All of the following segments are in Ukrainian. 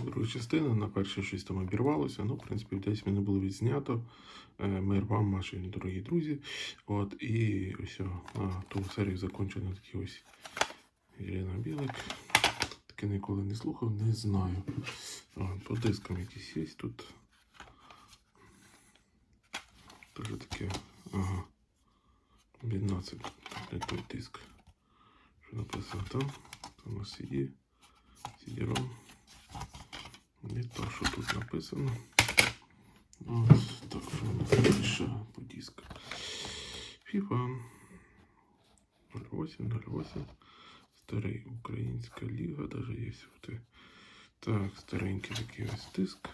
Друга частина, на перше щось там обірвалося. Ну, в принципі, десь мене було відзнято. Е, Мир вам, ваші дорогі друзі. От, і ось о, на ту серію закончено такий ось Єлена Білик. Таке ніколи не слухав, не знаю. От, по дискам якісь є тут. Теж таке. Ага. Бідна це той диск. Що написано там? Там CD. CD-ROM. Не то, що тут написано. От, так, що у нас тут ще по дисках. FIFA 08, 08. Старий Українська ліга, даже є вот. Так, старенький такий ось диск.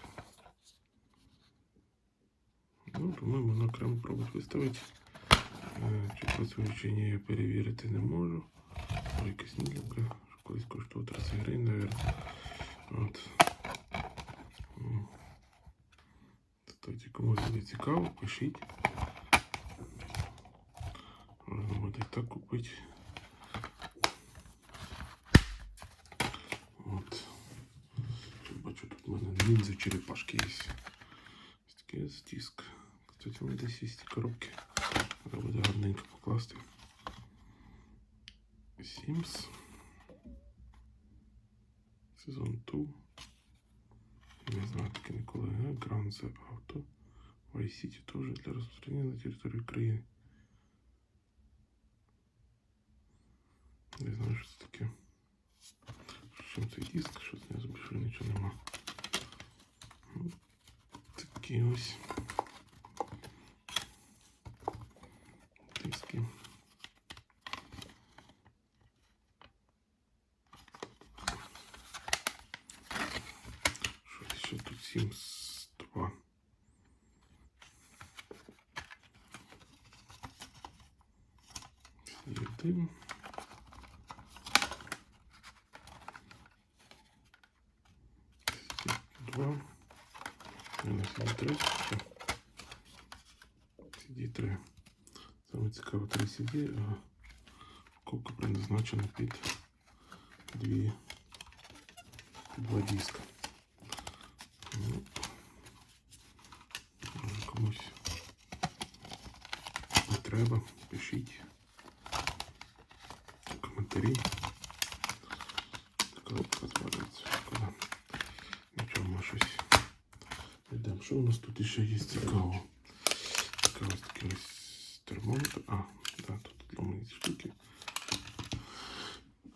Ну, можна окремо пробувати виставити. Е, Чи працює, чи ні, я перевірити не можу. Ой, якась мілянка, колись коштував 30 гривень, мабуть. От. Кстати, кому буде цікаво, пишіть. Можна буде так купити. От. Бачу, тут у мене ніндзя черепашки є. Ось такий ось диск. Кстати, у мене десь є коробки. Треба буде гарненько покласти. Sims. Сезон 2. Не знаю, таке ніколи не Grand Theft Auto. Vice City тоже для распространения на территории Украины. Не знаю, що це таке. Що цей диск, що з нього більше нічого нема. Ну, Такі ось. 702. Слідим. Два. Мінус 3. CD3. Саме цікаве 3 CD, а кока предназначена під дві, два диска. Комусь не треба, пишіть коментарі. Коробка звалюється. Нічого, ми щось йдемо. Що у нас тут ще є цікаво? Цікаво ось такий ось термометр. А, да, тут зломані штуки.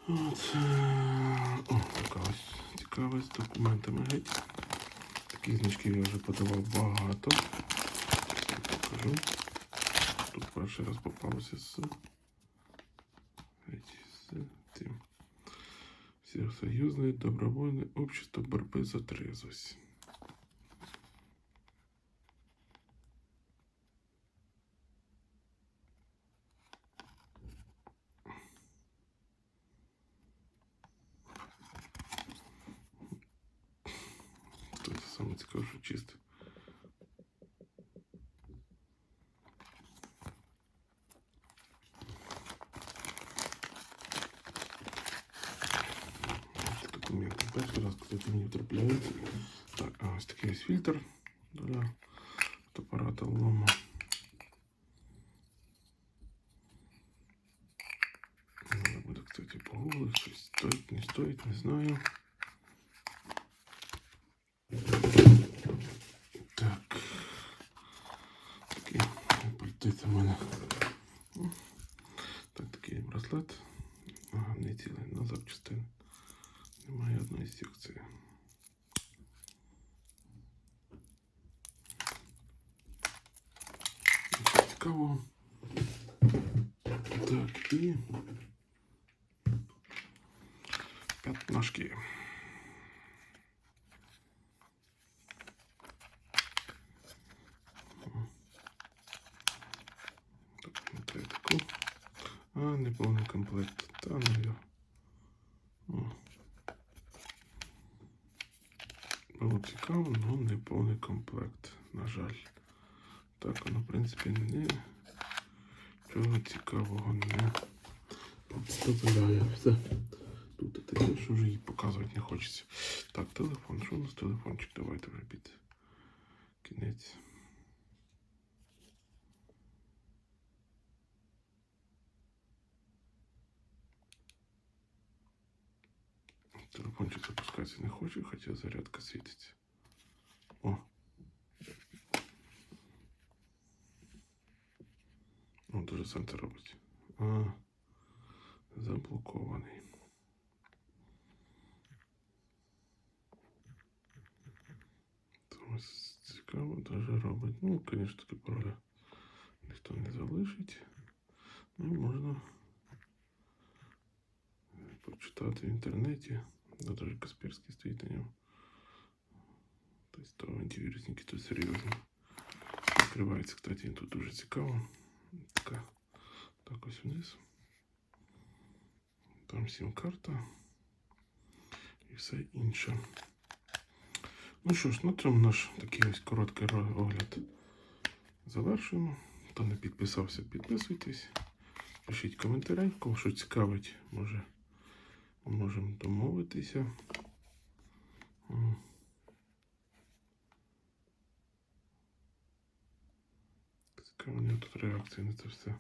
От, е, о, така ось цікава з документами геть. Такі значки я вже подавав багато. Покажу. Тут перший раз попався з. Всесоюзное добровольное общество борьбы за трезвость. саме цікаве, що чисте. Ось Документи. Перший раз, кстати, мені трапляють. Так, а ось такий ось фільтр для апарата лома. Надо буде, кстати, погуглити, щось стоїть, не стоїть, не знаю. Так, такий браслет. Ага, не цілий, на запчастин. Немає одної секції. Нічого Цікаво. Так, і п'ятнашки. А, не комплект. Та ну його. Було цікаво, але не повний комплект, на жаль. Так, воно, в принципі, не чого цікавого не представляє. Все. тут таке, що вже її показувати не хочеться. Так, телефон. Що у нас телефончик? Давайте вже під кінець. Телефончик запускатися не хоче, хоча зарядка світиться. О. О, дуже центр робить. А, заблокований. Це ось цікаво даже робить. Ну, звісно, таки пароля ніхто не залишить. Ну, можна почитати в інтернеті. Да, даже Касперський стоїть на ньому. Тобто то антивірусники тут серйозно. Відкривається, кстати, тут дуже цікаво. Така, так ось вниз. Там сім-карта і все інше. Ну що ж, на цьому наш такий ось короткий огляд завершуємо. Хто не підписався, підписуйтесь. Пишіть коментарі, кого що цікавить, може можемо домовитися. М. Цікава у нього тут реакція на це все.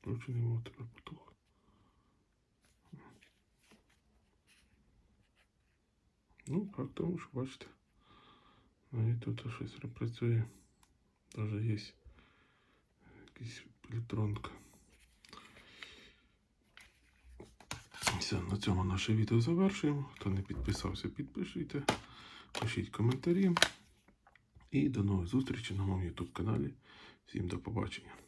Включений мов тепер потух. Ну, факт тому, що бачите. Навіть тут щось працює. Даже є якась електронка. Все, на цьому наше відео завершуємо. Хто не підписався, підпишіться, пишіть коментарі. І до нових зустрічей на моєму YouTube каналі. Всім до побачення.